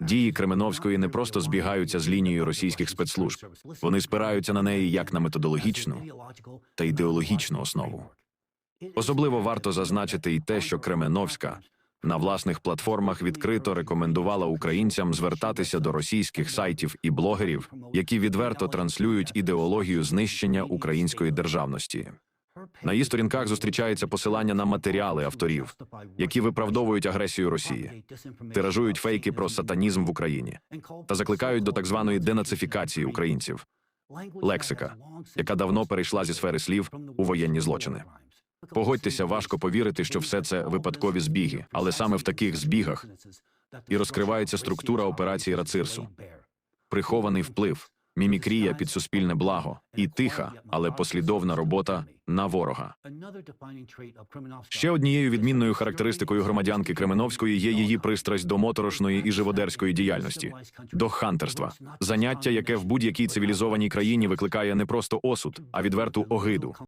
Дії Кременовської не просто збігаються з лінією російських спецслужб, вони спираються на неї як на методологічну та ідеологічну основу. Особливо варто зазначити і те, що Кременовська на власних платформах відкрито рекомендувала українцям звертатися до російських сайтів і блогерів, які відверто транслюють ідеологію знищення української державності. На її сторінках зустрічається посилання на матеріали авторів, які виправдовують агресію Росії, тиражують фейки про сатанізм в Україні та закликають до так званої денацифікації українців, лексика, яка давно перейшла зі сфери слів у воєнні злочини. Погодьтеся, важко повірити, що все це випадкові збіги, але саме в таких збігах і розкривається структура операції Рацирсу. прихований вплив, мімікрія під суспільне благо і тиха, але послідовна робота на ворога. Ще однією відмінною характеристикою громадянки Кременовської є її пристрасть до моторошної і живодерської діяльності, до хантерства, заняття, яке в будь-якій цивілізованій країні викликає не просто осуд, а відверту огиду.